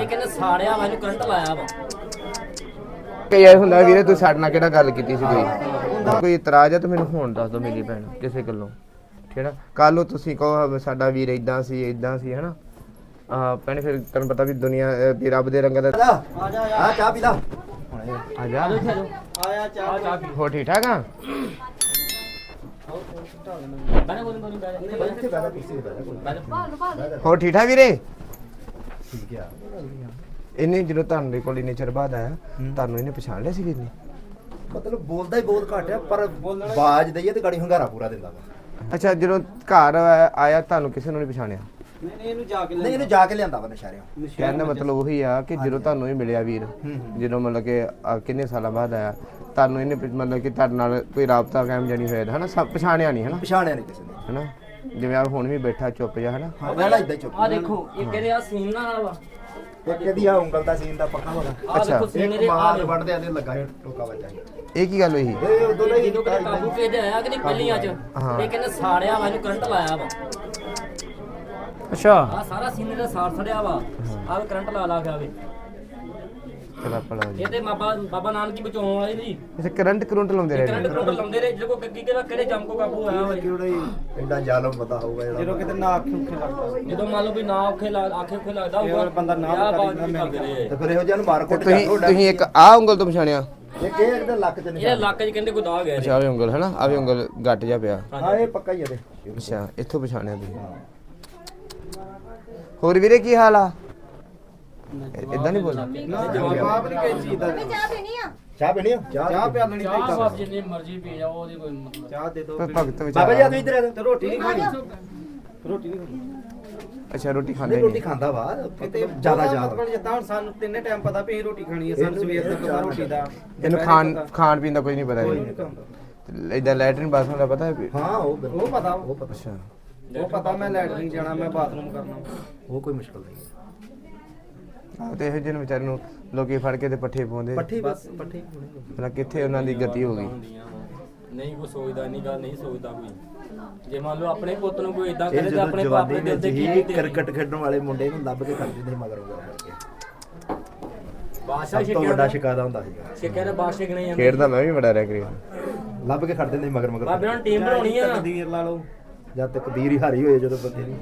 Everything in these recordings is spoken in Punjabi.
ਇਹ ਕਹਿੰਦੇ ਸਾੜਿਆ ਵਾ ਇਹਨੂੰ ਕਰੰਟ ਲਾਇਆ ਵਾ। ਕਈ ਵਾਰ ਹੁੰਦਾ ਵੀਰੇ ਤੂੰ ਸਾਡੇ ਨਾਲ ਕਿਹੜਾ ਗੱਲ ਕੀਤੀ ਸੀ ਕੋਈ? ਕੋਈ ਇਤਰਾਜ਼ ਹੈ ਤਾਂ ਮੈਨੂੰ ਹੁਣ ਦੱਸ ਦਿਓ ਮੇਰੀ ਭੈਣ ਕਿਸੇ ਗੱਲੋਂ। ਠੀਕ ਹੈ ਨਾ? ਕੱਲ ਨੂੰ ਤੁਸੀਂ ਕਹੋ ਸਾਡਾ ਵੀਰ ਇਦਾਂ ਸੀ ਇਦਾਂ ਸੀ ਹਨਾ? ਆ ਭੈਣੇ ਫਿਰ ਤੈਨੂੰ ਪਤਾ ਵੀ ਦੁਨੀਆ ਅਹ, ਵੀ ਰੱਬ ਦੇ ਰੰਗਾਂ ਦਾ ਆ ਜਾ ਆ ਚਾਹ ਪੀ ਲਾ। ਆ ਜਾ। ਆਇਆ ਚਾਹ ਚਾਹ ਹੋ ਠੀਕ ਠਾਕ ਆ? ਬਣੇ ਇੱਥੇ ਬੈਠਾ ਬੈਠਾ ਹੋ ਠੀਕ ਠਾਕ ਵੀਰੇ? ਠੀਕ ਆ। ਇਹਨੇ ਜਦੋਂ ਤੁਹਾਨੂੰ ਦੇ ਕੋਲ ਇੰਨੇ ਚਿਰ ਬਾਅਦ ਆਇਆ ਤੁਹਾਨੂੰ ਇਹਨੇ ਪਛਾਣ ਲਿਆ ਸੀ ਕਿ ਨਹੀਂ? ਮਤਲਬ ਬੋਲਦਾ ਹੀ ਬਹੁਤ ਘੱਟ ਆ ਪਰ ਬਾਜ ਦਈਏ ਤੇ ਗਾੜੀ ਹੰਗਾਰਾ ਪੂਰਾ ਦਿੰਦਾ ਵਾ। ਅੱਛਾ ਜਦੋਂ ਘਰ ਆਇਆ- ਤੁਹਾਨੂੰ ਕਿਸੇ ਨੂੰ ਨਹੀਂ ਪਛਾਣਿਆ? ਨਹੀਂ ਇਹਨੂੰ ਜਾ ਕੇ ਲਿਆਂਦਾ। ਵਾ ਨਸ਼ਾਰਿਓ ਕਹਿਣ ਦਾ ਮਤਲਬ ਉਹੀ ਆ ਕਿ ਜਦੋਂ ਤੁਹਾਨੂੰ ਇਹ ਮਿਲਿਆ ਵੀਰ ਜਦੋਂ ਮਤਲਬ ਕਿ ਕਿੰਨੇ ਸਾਲਾਂ ਬਾਅਦ ਆਇਆ ਤੁਹਾਨੂੰ ਇਹਨੇ ਮਤਲਬ ਕਿ ਤੁਹਾਡੇ ਨਾਲ ਕੋਈ ਰਾਬਤਾ ਕਾਇਮ ਜਾਨੀ ਹੋਇਆ ਹਨਾ? ਸਭ ਪਛਾਣਿਆ ਨਹੀਂ ਹਨਾ? ਪਛਾਣਿਆ ਨਹੀਂ ਕਿਸੇ ਨੇ। ਹਨਾ? ਜਿਵੇਂ ਆ ਹੁਣ ਵੀ ਬੈਠਾ ਚੁੱਪ ਜਾ ਹਨਾ? ਹਾਂ ਰਹਿਣਾ ਇਦਾਂ ਚੁੱਪ। ਆ ਦੇਖੋ ਇਹ ਕਹਿੰਦੇ ਆ ਸੀਨ ਨਾਲ ਵਾ ਇੱਕ ਇਹਦੀ ਆ ਉਂਗਲ ਦਾ ਸੀਨ ਦਾ ਪੱਕਾ ਹੋਗਾ ਆ ਅੱਛਾ। ਦੇਖੋ ਸੀਨ ਇੱਕ ਇਹਦੇ ਆ। ਮਾਰ ਵੜਦੇ ਆਦੇ ਲੱਗਾ ਸੀ ਟੋਕਾ ਵੱਜਾ ਸੀ। ਇਹ ਕੀ ਗੱਲ ਹੋਈ? ਇਹ ਉਦੋਂ ਦਾ ਹੀ ਜਦੋਂ ਕਿਤੇ ਕਾਬੂ ਕੇ ਆਇਆ ਕਿ ਨਹੀਂ ਪਹਿਲੀਆਂ ਚ ਹਾਂ। ਇਹ ਕਹਿੰਦੇ ਸਾੜਿਆ ਵਾ ਇਹਨੂੰ ਕਰੰਟ ਲਾਇਆ ਵਾ। ਅੱਛਾ। ਆ ਸਾਰਾ ਸੀਨ ਇਹਦਾ ਸਾੜ ਸੜਿਆ ਵਾ। ਆ ਵੀ ਕਰੰਟ ਲਾ ਲਾ ਗਿਆ ਵੇ ਚਲਾ ਪੜਾ ਜੀ ਇਹ ਤੇ ਬਾਬਾ ਬਾਬਾ ਨਾਨਕ ਜੀ ਬਚਾਉਣ ਵਾਲੇ ਦੀ ਅੱਛਾ ਕਰੰਟ ਕਰੰਟ ਲਾਉਂਦੇ ਰਹੇ ਕਰੰਟ ਨੇ। ਕਰੰਟ ਲਾਉਂਦੇ ਰਹੇ ਜਦੋਂ ਕੋਈ ਗੱਗੀ ਕਿਹੜਾ ਕਿਹੜੇ ਜੰਮ ਕੋ ਕਾਬੂ ਆਇਆ ਹੋਵੇ ਕਿਹੜਾ ਹੀ ਐਡਾ ਜ਼ਾਲਮ ਬੰਦਾ ਹੋਊਗਾ ਜਿਹੜਾ। ਜਦੋਂ ਕਿਤੇ ਨਾ ਅੱਖ ਉੱਖੇ ਲੱਗਦਾ ਜਦੋਂ ਮੰਨ ਲਓ ਵੀ ਨਾ ਔਖੇ ਲੱਗ ਆਖੇ ਔਖੇ ਲੱਗਦਾ ਹੋਊਗਾ ਬੰਦਾ ਨਾ ਵਿਆਹ ਬਾਅਦ ਨਾ ਵੀ ਮੈਂ ਕਰਦੇ ਰਹੇ। ਤੇ ਫਿਰ ਇਹੋ ਜਿਹਾ ਨੂੰ ਮਾਰ ਤੇ ਕੁੱਟ ਤੁਸੀਂ ਤੁਸੀਂ ਇੱਕ ਆ ਉਂਗਲ ਤੋਂ ਪਛਾਣਿਆ? ਇੱਕ ਇਹ ਇਹਦੇ ਲੱਕ 'ਚ ਨਿਸ਼ਾਨ। ਇਲਾਕੇ 'ਚ ਕਹਿੰਦੇ ਕੋਈ ਦਾਗ ਹੈ ਅੱਛਾ ਆ ਵੀ ਉਂਗਲ ਹਨਾ? ਆ ਵੀ ਉਂਗਲ ਗੱਟ ਜਾ ਪਿਆ। ਹਾਂ ਇਹ ਪੱਕਾ ਹੀ ਇਹਦੇ ਅੱਛਾ ਇੱਥੋਂ ਪਛਾਣਿਆ ਤੁਸੀਂ। ਹੋਰ ਵੀਰੇ ਕੀ ਹਾਲ ਆ? ਇਦਾਂ ਨਹੀਂ ਬੋਲਣਾ। ਜਵਾਬ ਨਹੀਂ ਕੋਈ ਚੀਜ਼ ਦਾ। ਚਾਹ ਪੀਣੀ ਆ। ਚਾਹ ਪੀਣੀ ਆ? ਚਾਹ ਪਿਆ ਲੈਣੀ ਚਾਹ ਬਸ ਜਿੰਨੀ ਮਰਜ਼ੀ ਪੀ ਜਾ ਉਹਦੀ ਕੋਈ ਮਤਲਬ ਚਾਹ ਦੇ ਦੋ ਭ- ਭਗਤ ਬਾਬਾ ਜੀ ਆ ਤੂੰ ਇੱਧਰ ਆ ਤੇ ਰੋਟੀ ਨਹੀਂ ਖਾਣੀ? ਰੋਟੀ ਨਹੀਂ ਖਾਣੀ? ਅੱਛਾ ਰੋਟੀ ਨਹੀਂ ਖਾਂਦੇ ਰੋਟੀ ਨਹੀਂ। ਖਾਂਦਾ ਵਾ। ਕਿਤੇ ਜ਼ਿਆਦਾ ਜ਼ਿਆਦਾ ਜਿੱਦਾਂ। ਹੁਣ ਸਾਨੂੰ ਤਿੰਨੇ ਟਾਈਮ ਪਤਾ ਵੀ ਰੋਟੀ ਖਾਣੀ ਹੈ। ਸਾਨੂੰ ਸਵੇਰ ਦਾ ਪਤਾ ਰੋਟੀ ਦਾ ਇਹਨੂੰ ਖਾਣ ਖਾਣ ਪੀਣ ਦਾ ਕੁਝ ਨਹੀਂ ਪਤਾ ਕੋਈ ਜੀ ਇਦਾਂ ਲੈਟਰਿਨ ਬਾਥਰੂਮ ਦਾ ਪਤਾ ਹੈ ਵੀ? ਹਾਂ ਉਹ ਬਿਲਕੁਲ। ਉਹ ਪਤਾ। ਉਹ ਪਤਾ। ਅੱਛਾ। ਉਹ ਪਤਾ ਮੈਂ ਲੈਟਰਿੰਗ ਜਾਣਾ ਮੈਂ ਬਾਥਰੂਮ ਕਰਨਾ। ਉਹ ਕੋਈ ਮੁਸ਼ਕਲ ਨਹੀਂ। ਆਹ ਤੇ ਇਹੋ ਜਿਹੇ ਨੂੰ ਵਿਚਾਰੇ ਨੂੰ ਲੋਕੀ ਫੜ ਕੇ ਤੇ ਪੱਠੇ ਪਾਉਂਦੇ। ਪੱਠੀ ਬਸ ਪੱਠੀ ਪਤਾ ਕਿੱਥੇ ਉਹਨਾਂ ਦੀ ਗਤੀ ਹੋ ਗਈ। ਹੁੰਦੀਆਂ ਵਾ। ਨਹੀਂ ਕੋਈ ਸੋਚਦਾ ਨਹੀਂ ਗੱਲ ਨਹੀਂ ਸੋਚਦਾ ਕੋਈ। ਜੇ ਮੰਨ ਲਓ ਆਪਣੇ ਪੁੱਤ ਨੂੰ ਕੋਈ ਇਦਾਂ ਇਹ ਕਰੇ ਤੇ ਜਦੋਂ ਆਪਣੇ ਜਵਾਨੀ ਪਾਪੇ ਦੇ ਵਿੱਚ ਉੱਤੇ ਕੀ ਹੀ ਬੀਤੇ ਕ੍ਰਿਕਟ ਖੇਡਣ ਵਾਲੇ ਮੁੰਡੇ ਨੂੰ ਲੱਭ ਕੇ ਕਰਦੇ ਸੀ ਮਗਰ ਮਗਰ ਕਰਕੇ ਬਾਦਸ਼ਾਹ ਸਭ ਤੋਂ ਵੱਡਾ ਸ਼ਿਕਾਇਤ ਹੁੰਦਾ ਸੀਗਾ। ਸਿੱਕਿਆ ਦੇ ਬਾਦਸ਼ਾਹ ਗਿਣੇ ਜਾਂਦੇ ਖੇਡਦਾ ਮੈਂ ਵੀ ਬੜਾ ਰਿਹਾ ਕ੍ਰਿਕਟ ਲੱਭ ਕੇ ਖੜਦੇ ਸੀ ਮਗਰ ਮਗਰ। ਬਾਬੇ ਹੁਣ ਟੀਮ ਬਣਾਉਣੀ ਆ। ਤਕਦੀਰ ਲਾ ਲਓ। ਜਦ ਤੱਕ ਤੀਰ ਹੀ ਹਾਰੀ ਹੋਏ ਜਦੋਂ ਬੰਦੇ ਦੀ।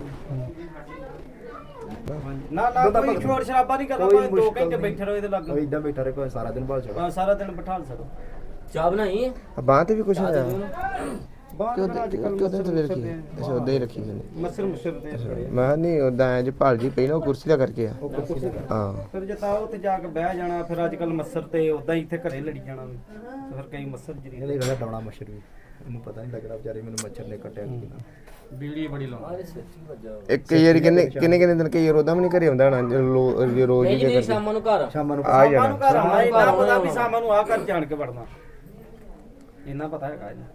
ਨਾ ਨਾ ਕੋਈ ਸ਼ੋਰ ਸ਼ਰਾਬਾ ਨਹੀਂ ਕਰਨਾ ਕੋਈ ਭਾਵੇਂ 2 ਮੁਸ਼ਕਲ ਘੰਟੇ ਨਹੀਂ। ਬੈਠੇ ਰਹੋ ਇਹਦੇ ਲੱਗ। ਉਹ ਇਦਾਂ ਬੈਠਾ ਰਹੇ ਕੋਈ ਸਾਰਾ ਦਿਨ ਬਾਹਰ ਚੜਾ ਬਸ ਸਾਰਾ ਦਿਨ ਬਿਠਾ ਸਕੋ ਚਾਹ ਬਣਾਈ ਹੈ? ਆ ਬਾਹ ਤੇ ਵੀ ਕੁਛ ਹੋਇਆ ਬਾਹਰ ਕਿਉਂ ਅੱਜ ਕੱਲ ਕਿਉਂ ਤੇ ਰੱਖੀ? ਅੱਛਾ ਉਦਾਂ ਹੀ ਰੱਖੀ ਨੇ ਮਸਰ ਮੁਸਰ ਦੇ ਮੈਂ ਨਹੀਂ ਉਦਾਂ ਐ ਜੇ ਭਾਲ ਜੀ ਪਈ ਨਾ ਉਹ ਕੁਰਸੀ ਦਾ ਕਰਕੇ ਆ। ਹਾਂ। ਫਿਰ ਜੇ ਤਾਂ ਉੱਥੇ ਜਾ ਕੇ ਬਹਿ ਜਾਣਾ ਫਿਰ ਅੱਜ ਕੱਲ ਮੱਸਰ ਤੇ ਉਦਾਂ ਹੀ ਇੱਥੇ ਘਰੇ ਲੜੀ ਜਾਣਾ ਤੇ ਫਿਰ ਕਈ ਮੱਸਰ ਜਰੀ ਇਹਦੇ ਘਰ ਡਾਉਣਾ ਮੱਛਰ ਵੀ। ਉਹਨੂੰ ਪਤਾ ਨਹੀਂ ਲੱਗਦਾ ਵਿਚਾਰੇ ਮੈਨੂੰ ਮੱਛਰ ਨੇ ਕੱਟਿਆ ਕਿ ਨਾ ਬੀੜੀ ਬੜੀ ਲਾਉਂਦਾ ਇੱਕ ਕਈ ਵਾਰੀ ਕਿੰਨੇ ਕਿੰਨੇ ਕਿੰਨੇ ਦਿਨ ਕਈ ਵਾਰ ਉਦਾਂ ਵੀ ਨਹੀਂ ਘਰੇ ਹੁੰਦਾ ਹੋਣਾ ਰੋਜ਼ ਹੀ ਨਹੀਂ ਜੇ ਨਹੀਂ ਸ਼ਾਮਾਂ ਨੂੰ ਘਰ। ਸ਼ਾਮਾਂ ਨੂੰ ਆ ਸ਼ਾਮਾਂ ਨੂੰ ਜਾਣਾ ਘਰ ਆਉਣਾ ਪਤਾ ਵੀ। ਸ਼ਾਮਾਂ ਨੂੰ ਆ ਘਰ ਜਾਣ ਕੇ ਵੜਨਾ। ਇੰਨਾ ਪਤਾ ਹੈਗਾ ਇਹਨਾਂ।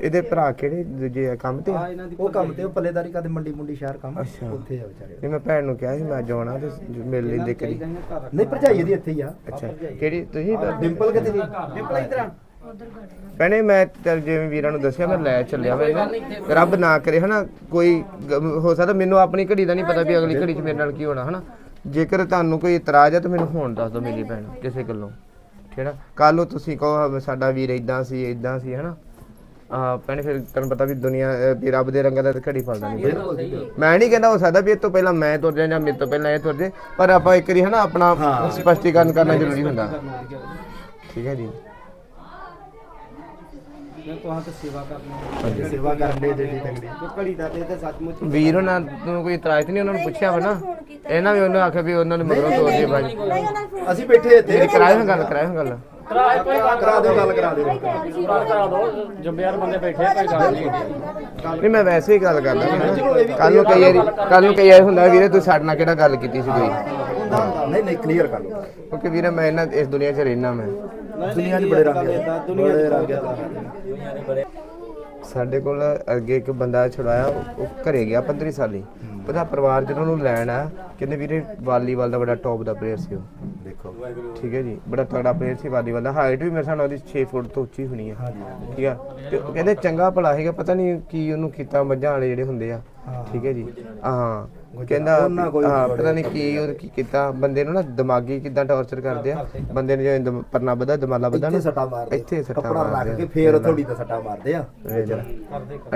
ਇਹਦੇ ਭਰਾ ਕਿਹੜੇ ਦੂਜੇ ਆ ਕੰਮ ਤੇ ਆ? ਆ ਇਹਨਾਂ ਦੀ ਉਹ ਕੰਮ ਤੇ ਉਹ ਪੱਲੇਦਾਰੀ ਕਰਦੇ ਮੰਡੀ ਮੁੰਡੀ ਸ਼ਹਿਰ ਕੰਮ ਅੱਛਾ। ਉੱਥੇ ਆ ਵਿਚਾਰੇ ਨਹੀਂ ਮੈਂ ਭੈਣ ਨੂੰ ਕਿਹਾ ਸੀ ਮੈਂ ਅੱਜ ਆਉਣਾ ਤੇ ਮਿਲ ਲਈ ਦੇ ਕਰੀ ਚਾਹੀਦਾ ਇਹਨਾਂ ਘਰ ਨਹੀਂ ਭਰਜਾਈ ਇਹਦੀ ਇੱਥੇ ਹੀ ਆ। ਅੱਛਾ। ਕਿਹੜੀ ਤੁਸੀਂ ਡਿੰਪਲ ਕਿੱਥੇ ਦੀ? ਡਿੰਪਲ ਇਧਰ ਆ। ਭੈਣੇ ਮੈਂ ਚੱਲ ਜਿਵੇਂ ਵੀਰਾਂ ਨੂੰ ਦੱਸਿਆ ਮੈਂ ਲੈ ਚੱਲਿਆ ਮੈਂ ਨਾ ਰੱਬ ਨਾ ਕਰੇ ਹਨਾ ਕੋਈ ਗ- ਹੋ ਸਕਦਾ ਮੈਨੂੰ ਆਪਣੀ ਘੜੀ ਦਾ ਨਹੀਂ ਪਤਾ ਵੀ ਅਗਲੀ ਘੜੀ 'ਚ ਮੇਰੇ ਨਾਲ ਕੀ ਹੋਣਾ ਹਨਾ। ਜੇਕਰ ਤੁਹਾਨੂੰ ਕੋਈ ਇਤਰਾਜ਼ ਹੈ ਤਾਂ ਮੈਨੂੰ ਹੁਣ ਦੱਸ ਦਿਓ ਮੇਰੀ ਭੈਣ ਕਿਸੇ ਗੱਲੋਂ ਠੀਕ ਹੈ ਕੱਲ ਨੂੰ ਤੁਸੀਂ ਕਹੋ ਵੀ ਸਾਡਾ ਵੀਰ ਇਦਾਂ ਸੀ ਇਦਾਂ ਸੀ ਹਨਾ। ਆ ਭੈਣੇ ਫਿਰ ਤੁਹਾਨੂੰ ਪਤਾ ਵੀ ਦੁਨੀਆ ਅਹ, ਵੀ ਰੱਬ ਦੇ ਰੰਗਾਂ ਦਾ ਤਾਂ ਘੜੀ ਫਲਦਾ ਨਹੀਂ। ਮੈਂ ਨਹੀਂ ਕਹਿੰਦਾ ਹੋ ਸਕਦਾ ਵੀ ਇਹ ਤੋਂ ਪਹਿਲਾਂ ਮੈਂ ਤੁਰ ਜਾ ਜਾਂ ਮੇਰੇ ਤੋਂ ਪਹਿਲਾਂ ਇਹ ਤੁਰ ਜੇ ਪਰ ਆਪਾਂ ਇੱਕ ਵਾਰੀ ਹਨਾ ਆਪਣਾ ਸਪਸ਼ਟੀਕਰਨ ਕਰਨਾ ਜ਼ਰੂਰੀ ਹੁੰਦਾ। ਠੀਕ ਹੈ ਜੀ। ਮੈਂ ਤੁਹਾਂ ਤੇ ਸੇਵਾ ਕਰਨੀ ਸੇਵਾ ਕਰਨ ਦੇ ਜਿਹੜੀ ਤੰਗੜੀ ਜੋ ਘੜੀ ਦਾ ਤੇ ਤੇ ਸੱਚਮੁੱਚ ਵੀਰ ਉਹਨਾਂ ਨੂੰ ਕੋਈ ਇਤਰਾਜ਼ ਨਹੀਂ ਉਹਨਾਂ ਨੂੰ ਪੁੱਛਿਆ ਵਾ ਨਾ? ਇਹਨਾਂ ਵੀ ਉਹਨਾਂ ਆਖਿਆ ਵੀ ਉਹਨਾਂ ਨੇ ਮਗਰੋਂ ਤੋੜ ਦੇ ਬਾਈ ਨਹੀਂ ਉਹਨਾਂ ਨੇ ਫੋਨ ਅਸੀਂ ਬੈਠੇ ਇੱਥੇ। ਤੇਰੀ ਕਰਾਇਓ ਹਾਂ ਗੱਲ। ਕਰਾਇਓ ਹਾਂ ਗੱਲ ਕਰਾ ਦਿਓ ਗੱਲ ਕਰਾ ਦਿਓ। ਘਰ ਕਰਾ ਦੋ ਜੰਬਿਆਰ ਬੰਦੇ ਬੈਠੇ ਆ, ਕੋਈ ਗੱਲ ਨਹੀਂ। ਨਹੀਂ ਮੈਂ ਵੈਸੇ ਹੀ ਗੱਲ ਕਰਦਾ ਕੱਲ ਨੂੰ। ਕਈ ਵਾਰੀ ਕੱਲ ਨੂੰ ਕਈ ਵਾਰੀ ਹੁੰਦਾ ਵੀਰੇ ਤੂੰ ਸਾਡੇ ਨਾਲ ਕਿਹੜਾ ਗੱਲ ਕੀਤੀ ਸੀ ਕੋਈ? ਹੁੰਦਾ ਹੁੰਦਾ। ਨਹੀਂ ਨਹੀਂ ਕਲੀਅਰ ਕਰ ਲਓ। ਕਿਉਂਕਿ ਵੀਰੇ ਮੈਂ ਇਹਨਾਂ ਇਸ ਦੁਨੀਆ 'ਚ ਰਹਿਣਾ ਮੈਂ। ਦੁਨੀਆ 'ਚ ਬੜੇ ਰੰਗ ਆ। ਦੁਨੀਆ 'ਚ ਬੜੇ ਰੰਗ ਆ ਸਾਡੇ ਕੋਲ ਅੱਗੇ ਇੱਕ ਬੰਦਾ ਛੁਡਾਇਆ ਉਹ ਘਰੇ ਗਿਆ 15 ਸਾਲੀ। ਉਹਦਾ ਪਰਿਵਾਰ ਜਿਹਨਾਂ ਨੂੰ ਲੈਣ ਆ ਕਹਿੰਦੇ ਵੀਰੇ ਵਾਲੀਬਾਲ ਦਾ ਬੜਾ ਟੌਪ ਦਾ ਪਲੇਅਰ ਸੀ ਉਹ। ਦੇਖੋ। ਠੀਕ ਹੈ ਜੀ ਬੜਾ ਤਗੜਾ ਪਲੇਅਰ ਸੀ ਵਾਲੀਬਾਲ ਦਾ। ਹਾਈਟ ਵੀ ਮੇਰੇ ਸਾਹ ਨਾਲ ਉਹਦੀ 6 ਫੁੱਟ ਤੋਂ ਉੱਚੀ ਹੋਣੀ ਆ। ਠੀਕ ਆ। ਤੇ ਉਹ ਕਹਿੰਦੇ ਚੰਗਾ ਭਲਾ ਹੈਗਾ ਪਤਾ ਨਹੀਂ ਕੀ ਉਹਨੂੰ ਕੀਤਾ ਮੱਝਾਂ ਵਾਲੇ ਜਿਹੜੇ ਹੁੰਦੇ ਆ। ਠੀਕ ਹੈ ਜੀ। ਹਾਂ। ਕਹਿੰਦਾ ਉਹਨਾਂ ਕੋਈ ਹਾਂ ਪਤਾ ਨਹੀਂ ਕੀ ਉਹ ਕੀ ਕੀਤਾ। ਬੰਦੇ ਨੂੰ ਨਾ ਦਿਮਾਗੀ ਕਿਦਾਂ ਟੌਰਚਰ ਕਰਦੇ ਆ। ਬੰਦੇ ਨੇ ਜਿਵੇਂ ਪਰਨਾ ਵਧਾ ਦਮਾਲਾ ਵਧਾ ਇੱਥੇ ਸੱਟਾ ਮਾਰਦੇ ਇੱਥੇ ਸੱਟਾ ਕੱਪੜਾ ਮਾਰਦੇ ਰੱਖ ਕੇ ਆ। ਫੇਰ ਥੋੜੀ ਤੇ ਸੱਟਾ ਮਾਰਦੇ ਆ।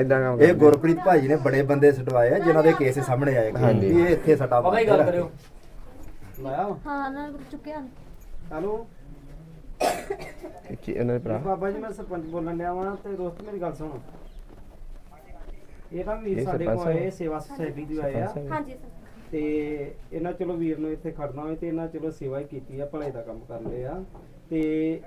ਇਦਾਂ ਕੰਮ ਇਹ ਗੁਰਪ੍ਰੀਤ ਭਾਜੀ ਨੇ ਬੜੇ ਬੰਦੇ ਸਟਵਾਏ ਆ ਜਿਨ੍ਹਾਂ ਦੇ ਕੇਸ ਸਾਹਮਣੇ ਆਏ। ਵੀ ਇਹ ਇੱਥੇ ਸੱਟਾ ਪਤਾ ਹੀ ਮਾਰਦੇ ਗੱਲ। ਕਰਿਓ? ਲਾਇਆ? ਹਾਂ ਨਾ ਚੁੱਕਿਆ। ਹੈਲੋ? ਕੀ ਇਹਨਾਂ ਦੇ ਭਰਾ? ਬਾਬਾ ਜੀ ਮੈਂ ਸਰਪੰਚ ਬੋਲਣ ਡਿਆ ਵਾਂ ਤੇ ਦੋਸਤ ਮੇਰੀ ਗੱਲ ਸੁਣੋ। ਇਹ ਤਾਂ ਵੀਰ ਇਹ ਸਾਡੇ ਸਰਪੰਚ ਕੋਲ ਆਏ ਸਾਹਿਬ? ਸੇਵਾ ਸੁਸਾਇਟੀ ਦੀ ਆਏ ਆ? ਹਾਂਜੀ ਸਰ ਤੇ ਇਹਨਾਂ ਚਲੋ ਵੀਰ ਨੂੰ ਇੱਥੇ ਖੜਨਾ ਹੋਏ ਤੇ ਇਹਨਾਂ ਚਲੋ ਸੇਵਾ ਹੀ ਕੀਤੀ ਆ ਭਲੇ ਦਾ ਕੰਮ ਕਰ ਲਿਆ ਤੇ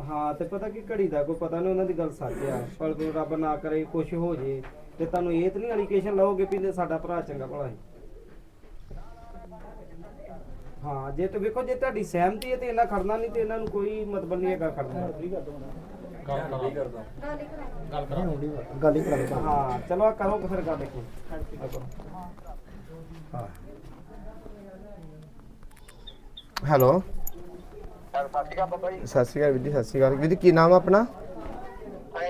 ਹਾਂ ਤੇ ਪਤਾ ਕੀ ਘੜੀ ਦਾ ਕੋਈ ਪਤਾ ਨਹੀਂ ਉਹਨਾਂ ਦੀ ਗੱਲ ਸੱਚ ਆ ਪਰ ਕੋਈ ਰੱਬ ਨਾ ਕਰੇ ਕੁਝ ਹੋ ਜੇ ਤੇ ਤੁਹਾਨੂੰ ਇਹ ਤਾਂ ਨਹੀਂ ਅਲੀਗੇਸ਼ਨ ਲਾਓਗੇ ਵੀ ਸਾਡਾ ਭਰਾ ਚੰਗਾ ਭਲਾ ਹੈ ਹਾਂ ਜੇ ਤੇ ਵੇਖੋ ਜੇ ਤੁਹਾਡੀ ਸਹਿਮਤੀ ਹੈ ਤੇ ਇਹਨਾਂ ਖੜਨਾ ਨਹੀਂ ਤੇ ਇਹਨਾਂ ਨੂੰ ਕੋਈ ਮਤਲਬ ਨਹੀਂ ਹੈਗਾ ਖੜਨਾ ਗੱਲ ਨਹੀਂ ਕਰਦਾ। ਗੱਲ ਕਰਾਂ ਗੱਲ ਹੀ ਕਰਾ ਦੇ ਹਾਂ ਚਲੋ ਆਹ ਕਰੋ ਫਿਰ ਗੱਲ ਇੱਕ। ਮਿੰਟ ਹਾਂ। ਹੈਲੋ। ਸਤਿ ਸ਼੍ਰੀ ਅਕਾਲ ਵੀਰ ਜੀ ਸਤਿ ਸ਼੍ਰੀ ਅਕਾਲ। ਵੀਰ ਜੀ ਕੀ ਨਾਮ ਆ ਆਪਣਾ?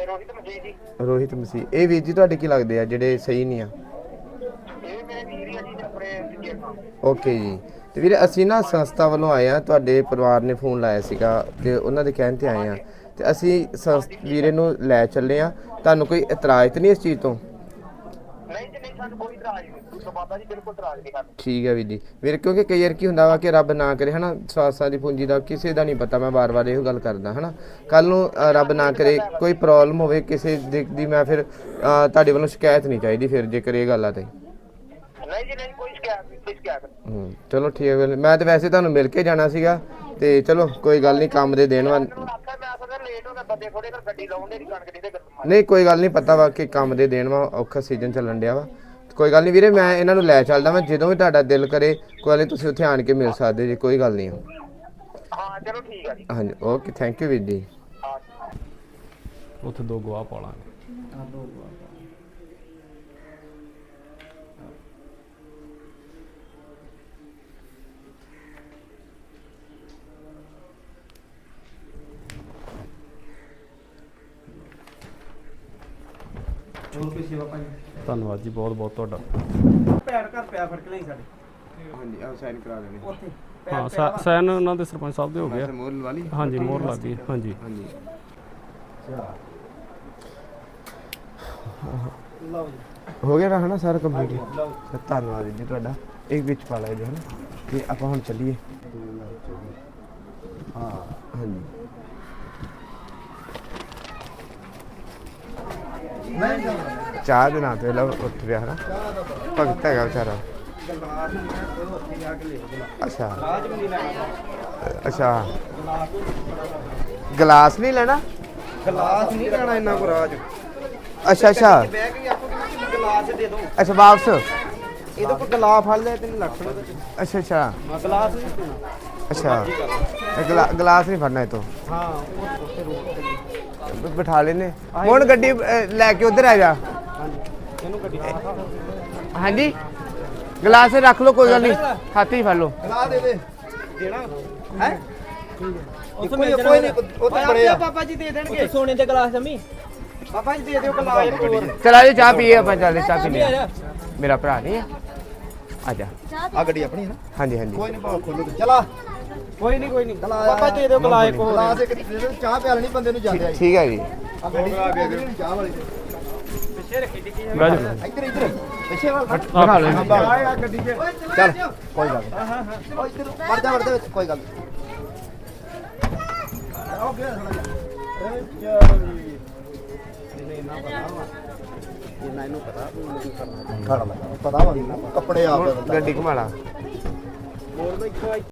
ਰੋਹਿਤ ਮਜੀਦ ਜੀ। ਰੋਹਿਤ ਮਸੀਹ। ਇਹ ਵੀਰ ਜੀ ਤੁਹਾਡੇ ਕੀ ਲੱਗਦੇ ਆ ਜਿਹੜੇ ਸਹੀ ਨਹੀਂ ਆ? ਇਹ ਮੇਰੇ ਵੀਰ ਹੀ ਆ ਜੀ ਤੇ ਆਪਣੇ ਦੂਜੇ ਥਾਂ ਓਕੇ ਜੀ। ਤੇ ਵੀਰੇ ਅਸੀਂ ਨਾ ਸੰਸਥਾ ਵੱਲੋਂ ਆਏ ਆ ਤੁਹਾਡੇ ਪਰਿਵਾਰ ਨੇ ਫੋਨ ਲਾਇਆ ਸੀਗਾ ਤੇ ਉਹਨਾਂ ਦੇ ਕਹਿਣ ਤੇ ਆਏ ਆ। ਤੇ ਅਸੀਂ ਸੰਸ- ਵੀਰੇ ਨੂੰ ਲੈ ਚੱਲੇ ਆ ਤੁਹਾਨੂੰ ਕੋਈ ਇਤਰਾਜ਼ ਤਾਂ ਨਹੀਂ ਇਸ ਚੀਜ਼ ਤੋਂ? ਨਹੀਂ ਜੀ ਨਹੀਂ ਸਾਨੂੰ ਕੋਈ ਇਤਰਾਜ਼ ਨਹੀਂ। ਸੋ ਬਾਬਾ ਜੀ ਬਿਲਕੁਲ ਇਤਰਾਜ਼ ਨਹੀਂ ਕਰਦੇ। ਠੀਕ ਹੈ ਵੀਰ ਜੀ। ਵੀਰ ਕਿਉਂਕਿ ਕਈ ਵਾਰ ਕੀ ਹੁੰਦਾ ਵਾ ਕਿ ਰੱਬ ਨਾ ਕਰੇ ਹਨਾ? ਸਵਾਸਾਂ ਦੀ ਪੂੰਜੀ ਦਾ ਕਿਸੇ ਦਾ ਨਹੀਂ ਪਤਾ ਮੈਂ ਵਾਰ-ਵਾਰ ਇਹੋ ਗੱਲ ਕਰਦਾ ਹਨਾ? ਕੱਲ ਨੂੰ ਅ, ਰੱਬ ਨਾ ਕਰੇ ਕੋਈ ਪ੍ਰੋਬਲਮ ਹੋਵੇ ਕਿਸੇ ਦੀ ਦੀ ਮੈਂ ਫਿਰ ਅ, ਤੁਹਾਡੇ ਵੱਲੋਂ ਸ਼ਿਕਾਇਤ ਨਹੀਂ ਚਾਹੀਦੀ ਫਿਰ ਜੇਕਰ ਇਹ ਗੱਲ ਆ ਤੇ। ਨਹੀਂ ਜੀ ਨਹੀਂ ਕੋਈ ਸ਼ਿਕਾਇਤ ਨਹੀਂ ਕੋਈ ਸ਼ਿਕਾਇਤ ਨਹੀਂ। ਹੂੰ ਚਲੋ ਠੀਕ ਹੈ ਵੀਰ। ਮੈਂ ਤਾਂ ਵੈਸੇ ਤੁਹਾਨੂੰ ਮਿਲ ਕੇ ਜਾਣਾ ਸੀਗਾ ਤੇ ਚਲੋ ਕੋਈ ਗੱਲ ਨਹੀਂ ਕੰਮ ਦੇ ਦੇਣ ਵਾ। ਆਖਿਆ ਮੈਂ ਬੰਦੇ ਥੋੜੇ ਕਰ ਗੱਡੀ ਲਾਉਂਦੇ ਨਹੀਂ ਕਣਕ ਦੀ ਤੇ ਗੱਡੀ ਨਹੀਂ ਕੋਈ ਗੱਲ ਨਹੀਂ ਪਤਾ ਵਾ ਕਿ ਕੰਮ ਦੇ ਦੇਣ ਵਾ ਔਖਾ ਸੀਜ਼ਨ ਚੱਲਣ ਡਿਆ ਵਾ। ਕੋਈ ਗੱਲ ਨਹੀਂ ਵੀਰੇ ਮੈਂ ਇਹਨਾਂ ਨੂੰ ਲੈ ਚੱਲਦਾ ਮੈਂ ਜਦੋਂ ਵੀ ਤੁਹਾਡਾ ਦਿਲ ਕਰੇ ਕੋਈ ਗੱਲ ਨਹੀਂ ਤੁਸੀਂ ਉੱਥੇ ਆਣ ਕੇ ਮਿਲ ਸਕਦੇ ਜੀ ਕੋਈ ਗੱਲ ਨਹੀਂ ਹਾਂ ਚਲੋ ਠੀਕ ਆ ਜੀ। ਹਾਂਜੀ ਓਕੇ ਥੈਂਕ ਯੂ ਵੀਰ ਜੀ। ਹਾਂ। ਉੱਥੇ ਦੋ ਗਵਾਹ ਪਾ ਲਾਂਗੇ ਹੋਰ ਕੋਈ ਸੇਵਾ ਭਾਈ? ਧੰਨਵਾਦ ਜੀ ਬਹੁਤ ਬਹੁਤ ਤੁਹਾਡਾ। ਪੈਰ ਘਰ ਪਿਆ ਫੜ ਕੇ ਲਈ ਸਾਡੇ। ਹਾਂਜੀ ਆ ਸਾਈਨ ਕਰਾ ਦੇਣੇ। ਉੱਥੇ। ਹਾਂ ਸੈ- ਸੈਨ ਉਹਨਾਂ ਦੇ ਸਰਪੰਚ ਸਾਹਿਬ ਦੇ ਹੋ ਗਿਆ ਮੋਰ ਲਵਾ ਲਈ? ਹਾਂਜੀ ਮੋਹਰ ਲੱਗ ਗਈ ਹਾਂਜੀ ਹਾਂਜੀ। ਲਓ ਜੀ। ਹੋ ਗਿਆ ਨਾ ਹਨਾ ਸਾਰਾ ਕੰਪਲੀਟ ਧੰਨਵਾਦ ਜੀ ਤੁਹਾਡਾ। ਇੱਕ ਵਿੱਚ ਪਾ ਲਾਇਓ ਹਨਾ ਤੇ ਆਪਾਂ ਹੁਣ ਚੱਲੀਏ ਹਾਂ ਹਾਂਜੀ ਚਾਹ ਦੇ ਨਾਂ ਤੇ ਲਵ ਉੱਠ ਰਿਹਾ ਹਨਾ। ਭਗਤ ਹੈਗਾ ਵਿਚਾਰਾ। ਅੱਛਾ। ਅੱਛਾ। ਗਲਾਸ ਨਹੀਂ ਲੈਣਾ? ਗਲਾਸ ਨਹੀਂ ਲੈਣਾ ਇੰਨਾ ਕੋ ਰਾਜ। ਅੱਛਾ ਅੱਛਾ। ਗਲਾਸ ਦੇ ਦਿਓ। ਅੱਛਾ ਵਾਪਸ। ਇਹਦੇ ਕੋ ਗਲਾਸ ਫੜ ਲੈ ਤੈਨੂੰ ਲੱਖ ਰੁਪਏ ਅੱਛਾ ਅੱਛਾ। ਗਲਾਸ ਨਹੀਂ ਅੱਛਾ। ਗਲਾਸ ਨਹੀਂ ਫੜਨਾ ਇਹ ਤੋਂ। ਹਾਂ ਬਿਠਾ ਲੈਨੇ। ਹੁਣ ਗੱਡੀ ਲੈ ਕੇ ਉਧਰ ਆ ਜਾ। ਹਾਂਜੀ। ਇਹਨੂੰ ਗੱਡੀ ਹਾਂਜੀ ਗਲਾਸ ਰੱਖ ਲਓ ਕੋਈ ਗੱਲ ਨਹੀਂ। ਹੱਥ ਹੀ ਫੜ ਲਓ। ਲਾ ਦੇ ਦੇ। ਦੇਣਾ। ਹੈ? ਕੋਈ ਕੋਈ ਨਹੀਂ ਉਹ ਤਾਂ ਬੜੇ ਆ। ਬਾਬਾ ਜੀ ਦੇ ਦੇਣਗੇ। ਸੋਨੇ ਦੇ ਗਲਾਸ ਜਮੀ। ਬਾਬਾ ਜੀ ਦੇ ਦਿਓ ਗਲਾਸ। ਚਲਾ ਜੀ ਚਾਹ ਪੀਏ ਆਪਾਂ ਚੱਲਦੇ ਚਾਹ ਪੀਨੇ ਮੇਰਾ ਭਰਾ ਨਹੀਂ ਆ। ਆ ਜਾ। ਆ ਗੱਡੀ ਆਪਣੀ ਹੈ ਨਾ। ਹਾਂਜੀ ਹਾਂਜੀ। ਕੋਈ ਨਹੀਂ ਭਾਵੇਂ ਖੋਲੋ ਤੇ ਚਲਾ। ਕੋਈ ਨਹੀਂ ਕੋਈ ਨਹੀਂ। ਜੀ ਦੇ ਦਿਓ ਗਲਾਸ ਇੱਕ ਹੋਰ। ਗਲਾਸ ਇੱਕ ਦੇ ਦਿਓ, ਚਾਹ ਪਿਆਲ ਨਹੀਂ ਬੰਦੇ ਨੂੰ ਜਾਂਦੇ ਆਈ। ਠੀਕ ਹੈ ਜੀ। ਆ ਗੱਡੀ ਆ ਗਈ ਚਾਹ ਵਾਲੀ। ਪਿੱਛੇ ਰੱਖੀ ਟਿੱਕੀ ਬਹਿ ਜਾਓ ਇੱਧਰ ਇੱਧਰ। ਪਿੱਛੇ ਵੱਲ ਫੜ ਬਿਠਾ ਲਓ ਜੀ। ਆ ਗੱਡੀ 'ਚ। ਚੱਲ। ਕੋਈ ਗੱਲ ਇੱਧਰ ਵਿੱਚ ਕੋਈ ਨਹੀਂ। ਹੋ ਇਹਨਾਂ ਪਤਾ ਵੀ। ਮੈਨੂੰ ਕਰਨਾ। ਖੜਾ ਲੱਗਾ ਪਤਾ ਵਾ। ਮੈਨੂੰ, ਕੱਪੜੇ ਆਪ ਹੁਣ ਗੱਡੀ ਘੁਮਾ ਲਾ। ਹੋਰ ਬਈ